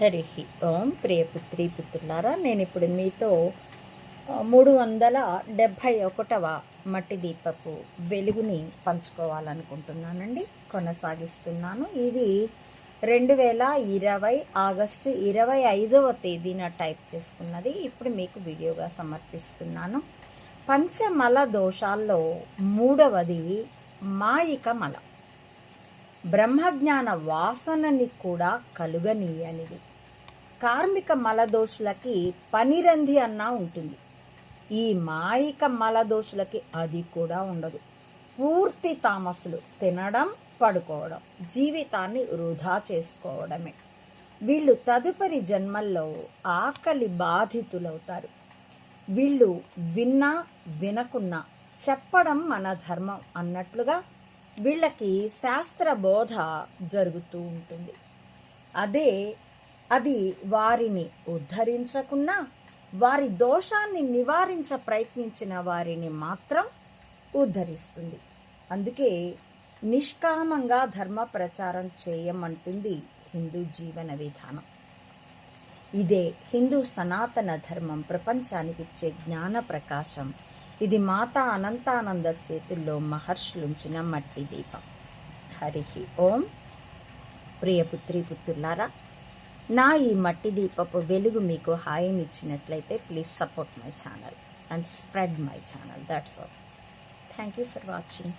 హరి ఓం ప్రియపుత్రి పుత్రులారా నేను ఇప్పుడు మీతో మూడు వందల డెబ్భై ఒకటవ మట్టి దీపపు వెలుగుని పంచుకోవాలనుకుంటున్నానండి. కొనసాగిస్తున్నాను. ఇది రెండు వేల ఇరవై ఆగస్టు ఇరవై ఐదవ తేదీన టైప్ చేసుకున్నది. ఇప్పుడు మీకు వీడియోగా సమర్పిస్తున్నాను. పంచమల దోషాల్లో మూడవది మాయిక మల. బ్రహ్మజ్ఞాన వాసనని కూడా కలుగనీయనిది. కార్మిక మలదోషులకి పనిరంధి అన్నా ఉంటుంది. ఈ మాయిక మలదోషులకి అది కూడా ఉండదు. పూర్తి తామసులు తినడం పడుకోవడం జీవితాన్ని వృధా చేసుకోవడమే. వీళ్ళు తదుపరి జన్మల్లో ఆకలి బాధితులవుతారు. వీళ్ళు విన్నా వినకున్నా చెప్పడం మన ధర్మం అన్నట్లుగా వీళ్ళకి శాస్త్ర బోధ జరుగుతూ ఉంటుంది. అదే అది వారిని ఉద్ధరించకున్నా వారి దోషాన్ని నివారించ ప్రయత్నించిన వారిని మాత్రం ఉద్ధరిస్తుంది. అందుకే నిష్కామంగా ధర్మ ప్రచారం చేయమంటుంది హిందూ జీవన విధానం. ఇదే హిందూ సనాతన ధర్మం ప్రపంచానికి ఇచ్చే జ్ఞాన ప్రకాశం. ఇది మాతా అనంతానంద చేతుల్లో మహర్షులుంచిన మట్టి దీపం. హరి ఓం. ప్రియపుత్రి పుత్రులారా నా ఈ మట్టి దీపపు వెలుగు మీకు హాయినిచ్చినట్లయితే please support my channel and spread my channel that's all thank you for watching